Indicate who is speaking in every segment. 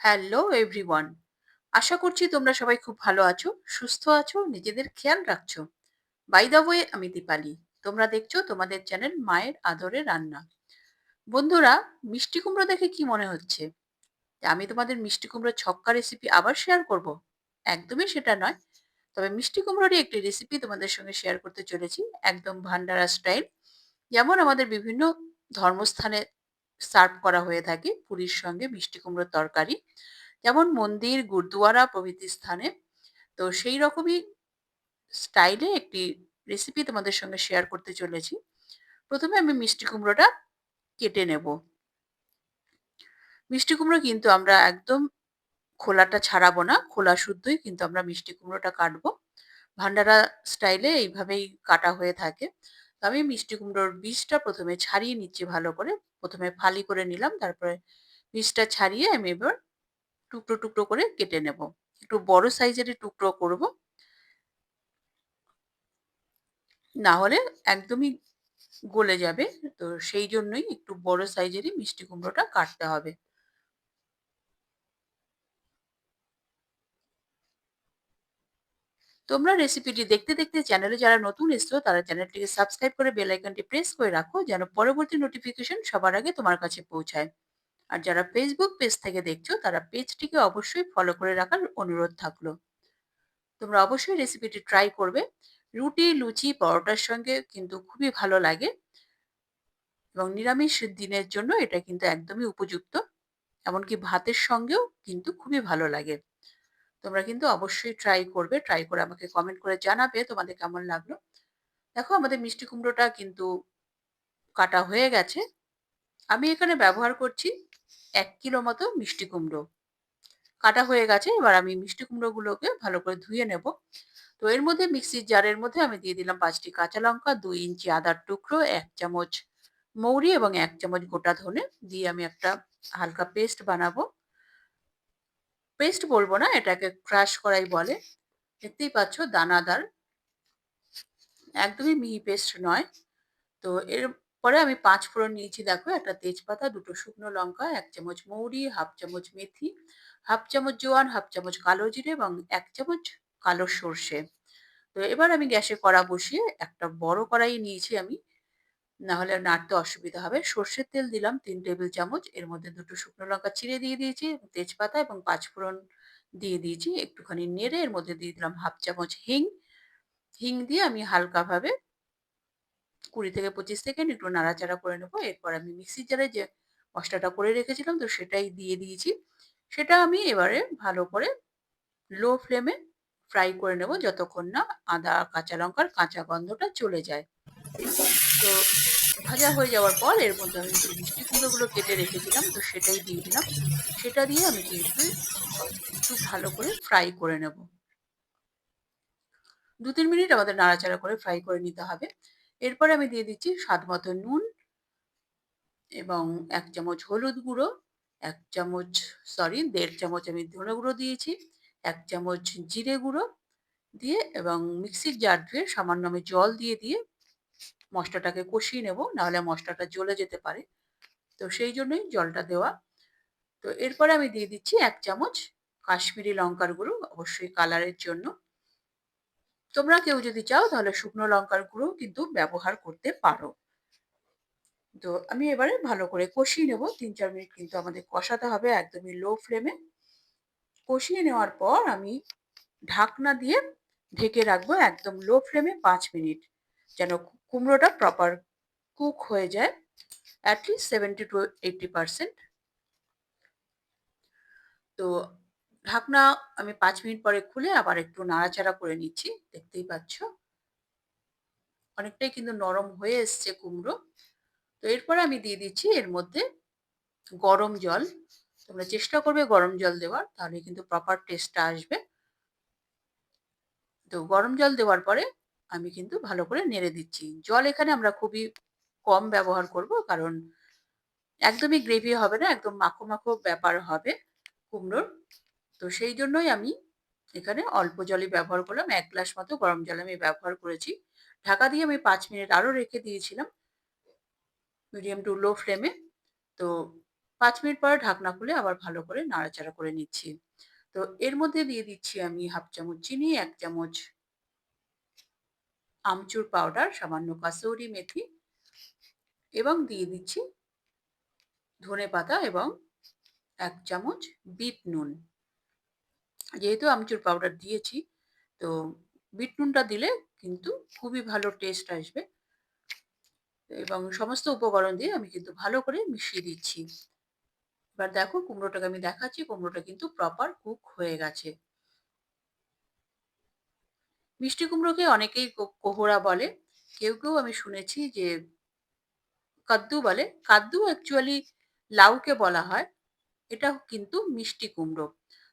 Speaker 1: Hello everyone আশা করছি তোমরা সবাই খুব ভালো আছো, সুস্থ আছো, নিজেদের খেয়াল রাখছো। বাই দ্য ওয়ে আমি দীপালি। তোমরা দেখছ তোমাদের চ্যানেল মায়ের আদরে রান্না। বন্ধুরা, মিষ্টি কুমড়ো দেখে কি মনে হচ্ছে? আমি তোমাদের মিষ্টি কুমড়ো ছক্কা রেসিপি আবার শেয়ার করব? একদমই সেটা নয়। তবে মিষ্টি কুমড়োরই একটি রেসিপি তোমাদের সঙ্গে শেয়ার করতে চলেছি, একদম ভান্ডারা স্টাইল যেমন আমাদের বিভিন্ন ধর্মস্থানে সার্ভ করা হয়ে থাকে পুরীর সঙ্গে মিষ্টি কুমড়োর তরকারি। যেমন মন্দির, গুরুদুয়ারা প্রভৃতি স্থানে। তো সেই রকমই স্টাইলে একটি রেসিপি তোমাদের সঙ্গে শেয়ার করতে চলেছি। প্রথমে আমি মিষ্টি কুমড়োটা কেটে নেব। মিষ্টি কুমড়ো কিন্তু আমরা একদম খোলাটা ছাড়াবো না, খোলা শুদ্ধই কিন্তু আমরা মিষ্টি কুমড়োটা কাটবো। ভান্ডারা স্টাইলে এইভাবেই কাটা হয়ে থাকে। তো আমি মিষ্টি কুমড়োর বীজটা প্রথমে ছাড়িয়ে নিচ্ছি ভালো করে। প্রথমে ফালি করে নিলাম, তারপরে বীজটা ছাড়িয়ে আমি এবার টুকরো টুকরো করে কেটে নেব। একটু বড় সাইজেরই টুকরো করব। না হলে একদমই গলে যাবে। তো সেই জন্যই একটু বড় সাইজেরই মিষ্টি কুমড়োটা কাটতে হবে। তোমরা রেসিপিটি দেখতে দেখতে চ্যানেলে যারা নতুন এসছো, তারা চ্যানেলটিকে সাবস্ক্রাইব করে বেল আইকনটি প্রেস করে রাখো, যেন পরবর্তী নোটিফিকেশন সবার আগে তোমার কাছে পৌঁছায়। আর যারা ফেসবুক পেজ থেকে দেখছ, তারা পেজটিকে অবশ্যই ফলো করে রাখার অনুরোধ থাকল। তোমরা অবশ্যই রেসিপিটি ট্রাই করবে। রুটি, লুচি, পরোটার সঙ্গে কিন্তু খুবই ভালো লাগে এবং নিরামিষ দিনের জন্য এটা কিন্তু একদমই উপযুক্ত। এমনকি ভাতের সঙ্গেও কিন্তু খুবই ভালো লাগে। তোমরা কিন্তু অবশ্যই ট্রাই করবে ট্রাই করে আমাকে কমেন্ট করে জানাবে তোমাদের কেমন লাগল। দেখো আমাদের মিষ্টি কুমড়োটা কিন্তু কাটা হয়ে গেছে। আমি এখানে ব্যবহার করছি এক কিলো মতো মিষ্টি কুমড়ো। কাটা হয়ে গেছে, এবার আমি মিষ্টি কুমড়োগুলোকে ভালো করে ধুয়ে নেব। তো এর মধ্যে মিক্সির জারের মধ্যে আমি দিয়ে দিলাম পাঁচটি কাঁচা লঙ্কা, দুই ইঞ্চি আদার টুকরো, এক চামচ মৌরি এবং এক চামচ গোটা ধনে দিয়ে আমি একটা হালকা পেস্ট বানাবো। পেস্ট বলব না, এটাকে ক্রাশ করাই বলে। দেখতেই পাচ্ছ দানাদার। একদমই মিহি পেস্ট নয়। তো এর পরে আমি পাঁচ ফোড়ন নিয়েছি, দেখো, একটা তেজপাতা, দুটো শুকনো লঙ্কা, এক চামচ মৌরি, হাফ চামচ মেথি, হাফ চামচ জোয়ান, হাফ চামচ কালো জিরে এবং এক চামচ কালো সর্ষে। তো এবার আমি গ্যাসে কড়া বসিয়ে একটা বড় কড়াই নিয়েছি আমি। না হলে নাড়তে অসুবিধা হবে। সর্ষের তেল দিলাম তিন টেবিল চামচ। এর মধ্যে দুটো শুকনো লঙ্কা চিড়ে দিয়ে দিয়েছি, তেজপাতা এবং পাঁচফোড়ন দিয়ে দিয়েছি। একটুখানি নেড়ে এর মধ্যে দিয়ে দিলাম হাফ চামচ হিং। হিং দিয়ে আমি হালকাভাবে কুড়ি থেকে পঁচিশ সেকেন্ড একটু নাড়াচাড়া করে নেব। এরপর আমি মিক্সির জারে যে মশলাটা করে রেখেছিলাম, তো সেটাই দিয়ে দিয়েছি। সেটা আমি এবারে ভালো করে লো ফ্লেমে ফ্রাই করে নেব, যতক্ষণ না আদা, কাঁচা লঙ্কার কাঁচা গন্ধটা চলে যায়। তো ভাজা হয়ে যাওয়ার পর এর মধ্যে আমি যে মিষ্টি কুমড়োগুলো কেটে রেখেছিলাম, তো সেটাই দিয়ে দিলাম। সেটা দিয়ে আমি কিন্তু একটু ভালো করে ফ্রাই করে নেব। দু তিন মিনিট আমাদের নাড়াচাড়া করে ফ্রাই করে নিতে হবে। এরপরে আমি দিয়ে দিচ্ছি স্বাদ মতো নুন এবং এক চামচ হলুদ গুঁড়ো, এক চামচ সরি দেড় চামচ আমি ধনে গুঁড়ো দিয়েছি, এক চামচ জিরে গুঁড়ো দিয়ে এবং মিক্সির জার ধুয়ে সামান্য আমি জল দিয়ে দিয়ে মশলাটাকে কষিয়ে নেব, নাহলে মশলাটা জ্বলে যেতে পারে। তো সেই জন্যই জলটা দেওয়া। তো এরপরে আমি দিয়ে দিচ্ছি এক চামচ কাশ্মীরি লঙ্কার গুঁড়ো, অবশ্যই কালারের জন্য। তোমরা কেউ যদি চাও, তাহলে শুকনো লঙ্কার গুঁড়ো কিন্তু ব্যবহার করতে পারো। তো আমি এবারে ভালো করে কষিয়ে নেব। তিন চার মিনিট কিন্তু আমাদের কষাতে হবে একদমই লো ফ্লেমে কষিয়ে নেওয়ার পর আমি ঢাকনা দিয়ে ঢেকে রাখব একদম লো ফ্লেমে পাঁচ মিনিট, যেন কুমড়োটা প্রপার কুক হয়ে যায় at least seventy to eighty percent তো ঢাকনা আমি পাঁচ মিনিট পরে খুলে আবার একটু নাড়াচাড়া করে নিচ্ছি, দেখতেই পাচ্ছ। অনেকটাই কিন্তু নরম হয়ে এসছে কুমড়ো। তো এরপরে আমি দিয়ে দিচ্ছি এর মধ্যে গরম জল। তোমরা চেষ্টা করবে গরম জল দেওয়ার, তাহলে কিন্তু প্রপার টেস্টটা আসবে। তো গরম জল দেওয়ার পরে আমি কিন্তু ভালো করে নেড়ে দিচ্ছি। জল এখানে আমরা খুবই কম ব্যবহার করব কারণ একদমই গ্রেভি হবে না একদম মাখো মাখো ব্যাপার হবে কুমড়োর। তো সেই জন্যই আমি এখানে অল্প জলই ব্যবহার করলাম এক গ্লাস মতো গরম জল আমি ব্যবহার করেছি। ঢাকা দিয়ে আমি পাঁচ মিনিট আরও রেখে দিয়েছিলাম মিডিয়াম টু লো ফ্লেমে তো পাঁচ মিনিট পরে ঢাকনা খুলে আবার ভালো করে নাড়াচাড়া করে নিচ্ছি। তো এর মধ্যে দিয়ে দিচ্ছি আমি 1/2 চামচ চিনি, এক চামচ আমচুর পাউডার, সামান্য কাসুরি মেথি এবং দিয়ে দিচ্ছি ধনেপাতা এবং এক চামচ বিট নুন। যেহেতু আমচুর পাউডার দিয়েছি, তো বিট নুনটা দিলে কিন্তু খুবই ভালো টেস্ট আসবে। এবং সমস্ত উপকরণ দিয়ে আমি কিন্তু ভালো করে মিশিয়ে দিচ্ছি। এবার দেখো কুমড়োটাকে আমি দেখাচ্ছি, কুমড়োটা কিন্তু প্রপার কুক হয়ে গেছে। মিষ্টি কুমড়োকে অনেকেই কো কোহড়া বলে। কেউ, কেউ আমি শুনেছি যে কাদ্দু বলে। কাদ্দু অ্যাকচুয়ালি লাউকে বলা হয়। এটা কিন্তু মিষ্টি কুমড়ো।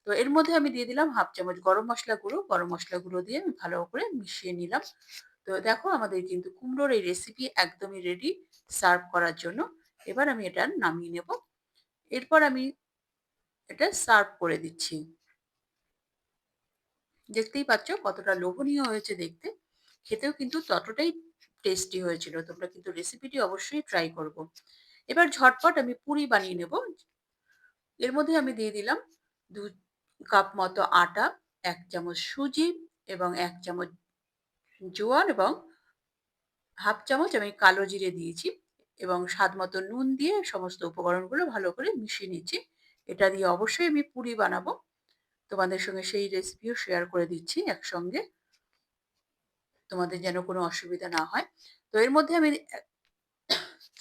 Speaker 1: তো এর মধ্যে আমি দিয়ে দিলাম 1/2 চামচ গরম মশলা গুঁড়ো। গরম মশলা গুঁড়ো দিয়ে আমি ভালো করে মিশিয়ে নিলাম। তো দেখো আমাদের কিন্তু কুমড়োর এই রেসিপি একদমই রেডি সার্ভ করার জন্য। এবার আমি এটা নামিয়ে নেব। এরপর আমি এটা সার্ভ করে দিচ্ছি। দেখতেই পাচ্ছ কতটা লোভনীয় হয়েছে দেখতে। খেতেও কিন্তু ততটাই টেস্টি হয়েছিল। তোমরা কিন্তু রেসিপিটি অবশ্যই ট্রাই করব। এবার ঝটপট আমি পুরি বানিয়ে নেব। এর মধ্যে আমি দিয়ে দিলাম দু কাপ মতো আটা, এক চামচ সুজি এবং এক চামচ জোয়ান এবং 1/2 চামচ আমি কালো জিরে দিয়েছি এবং স্বাদ মতো নুন দিয়ে সমস্ত উপকরণগুলো ভালো করে মিশিয়ে নিচ্ছি। এটা দিয়ে অবশ্যই আমি পুরি বানাবো। তোমাদের সঙ্গে সেই রেসিপিও শেয়ার করে দিচ্ছি একসঙ্গে। তোমাদের যেন কোনো অসুবিধা না হয়। তো এর মধ্যে আমি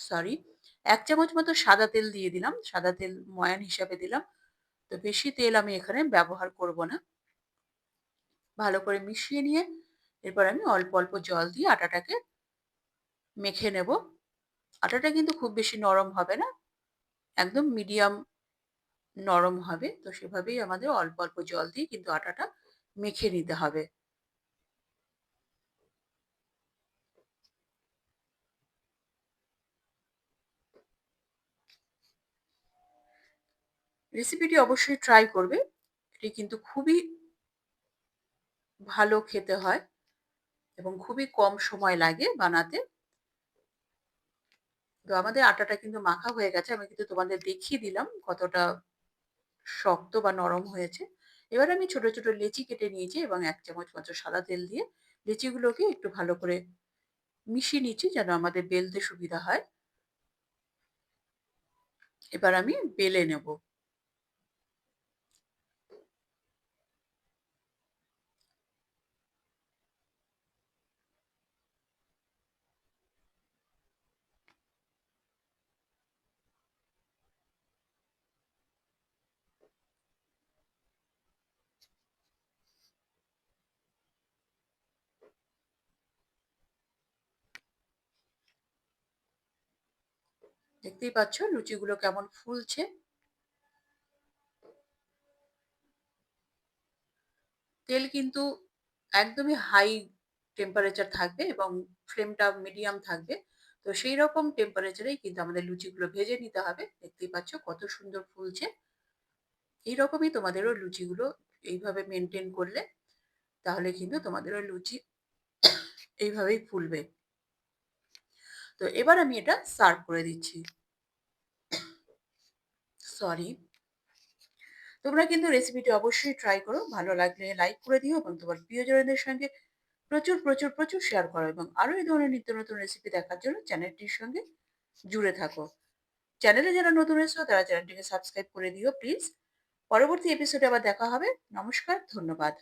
Speaker 1: সরি এক চামচ মতো সাদা তেল দিয়ে দিলাম। সাদা তেল ময়ান হিসাবে দিলাম। তো বেশি তেল আমি এখানে ব্যবহার করব না। ভালো করে মিশিয়ে নিয়ে এরপর আমি অল্প, অল্প জল দিয়ে আটাটাকে মেখে নেব। আটাটা কিন্তু খুব বেশি নরম হবে না। একদম মিডিয়াম নরম হবে। তো সেভাবেই আমাদের অল্প, অল্প জল দিয়ে কিন্তু আটাটা মেখে নিতে হবে। রেসিপিটি অবশ্যই ট্রাই করবে। এটি কিন্তু খুবই ভালো খেতে হয় এবং খুবই কম সময় লাগে বানাতে। তো আমাদের আটাটা কিন্তু মাখা হয়ে গেছে। আমি কিন্তু তোমাদের দেখিয়ে দিলাম কতটা শক্ত বা নরম হয়েছে। এবার আমি ছোট, ছোট লেচি কেটে নিয়েছি এবং এক চামচ মতো সাদা তেল দিয়ে লেচিগুলোকে একটু ভালো করে মিশিয়ে নিচ্ছি যেন আমাদের বেলতে সুবিধা হয়। এবার আমি বেলে নেব। দেখতেই পাচ্ছ লুচিগুলো কেমন ফুলছে। তেল কিন্তু একদমই হাই টেম্পারেচার থাকবে এবং ফ্লেমটা মিডিয়াম থাকবে। তো সেই রকম টেম্পারেচারেই কিন্তু আমাদের লুচিগুলো ভেজে নিতে হবে। দেখতেই পাচ্ছ কত সুন্দর ফুলছে। এইরকমই তোমাদেরও লুচিগুলো এইভাবে মেনটেন করলে তাহলে কিন্তু তোমাদেরও লুচি এইভাবেই ফুলবে। তো এবার আমি এটা সার্ভ করে দিচ্ছি। সরি। তোমরা কিন্তু রেসিপিটি অবশ্যই ট্রাই করো। ভালো লাগলে লাইক করে দিও এবং তোমার প্রিয়জনদের সঙ্গে প্রচুর, প্রচুর, প্রচুর শেয়ার করো এবং আরও এই ধরনের নিত্য নতুন রেসিপি দেখার জন্য চ্যানেলটির সঙ্গে জুড়ে থাকো। চ্যানেলে যারা নতুন এসেছ তারা চ্যানেলটিকে সাবস্ক্রাইব করে দিও প্লিজ। পরবর্তী এপিসোডে আবার দেখা হবে। নমস্কার, ধন্যবাদ।